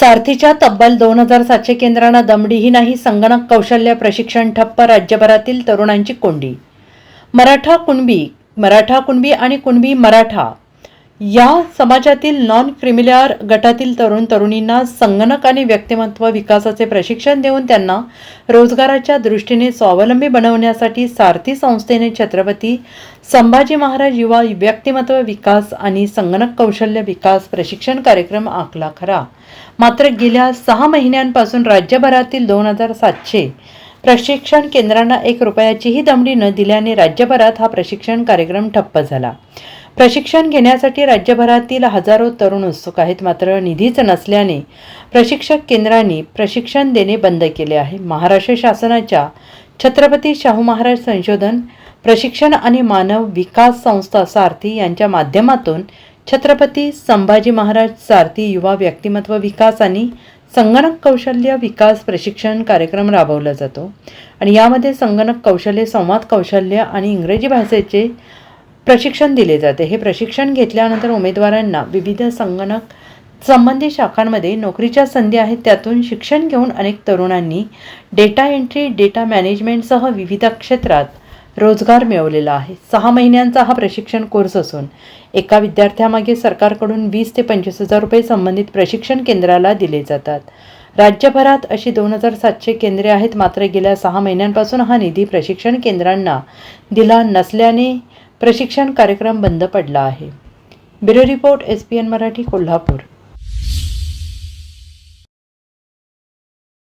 सारथीच्या तब्बल दोन हजार सातशे केंद्रांना दमडीही नाही संगणक कौशल्य प्रशिक्षण ठप्प राज्यभरातील तरुणांची कोंडी. मराठा कुणबी मराठा कुणबी आणि कुणबी मराठा या समाजातील नॉन क्रिमिलर गटातील तरुण तरुणींना संगणक आणि व्यक्तिमत्व विकासाचे प्रशिक्षण देऊन त्यांना रोजगाराच्या दृष्टीने स्वावलंबी बनवण्यासाठी सारथी संस्थेने छत्रपती संभाजी महाराज युवा व्यक्तिमत्व विकास आणि संगणक कौशल्य विकास प्रशिक्षण कार्यक्रम आखला खरा. मात्र गेल्या सहा महिन्यांपासून राज्यभरातील दोन हजार सातशे प्रशिक्षण केंद्रांना एक रुपयाचीही दमडी न दिल्याने राज्यभरात हा प्रशिक्षण कार्यक्रम ठप्प झाला. प्रशिक्षण घेण्यासाठी राज्यभरातील हजारो तरुण उत्सुक आहेत. मात्र निधीच नसल्याने प्रशिक्षक केंद्रांनी प्रशिक्षण देणे बंद केले आहे. महाराष्ट्र शासनाच्या छत्रपती शाहू महाराज संशोधन प्रशिक्षण आणि मानव विकास संस्था सारथी यांच्या माध्यमातून छत्रपती संभाजी महाराज सारथी युवा व्यक्तिमत्व विकास आणि संगणक कौशल्य विकास प्रशिक्षण कार्यक्रम राबवला जातो. आणि यामध्ये संगणक कौशल्य संवाद कौशल्य आणि इंग्रजी भाषेचे प्रशिक्षण दिले जाते. हे प्रशिक्षण घेतल्यानंतर उमेदवारांना विविध संगणक संबंधित शाखांमध्ये नोकरीच्या संधी आहेत. त्यातून शिक्षण घेऊन अनेक तरुणांनी डेटा एंट्री डेटा मॅनेजमेंटसह विविध क्षेत्रात रोजगार मिळवलेला आहे. सहा महिन्यांचा हा प्रशिक्षण कोर्स असून एका विद्यार्थ्यामागे सरकारकडून वीस ते पंचवीस हजार रुपये संबंधित प्रशिक्षण केंद्राला दिले जातात. राज्यभरात अशी दोन हजार सातशे केंद्रे आहेत. मात्र गेल्या सहा महिन्यांपासून हा निधी प्रशिक्षण केंद्रांना दिला नसल्याने प्रशिक्षण कार्यक्रम बंद पडला आहे. Bureau report S P N Marathi Kolhapur.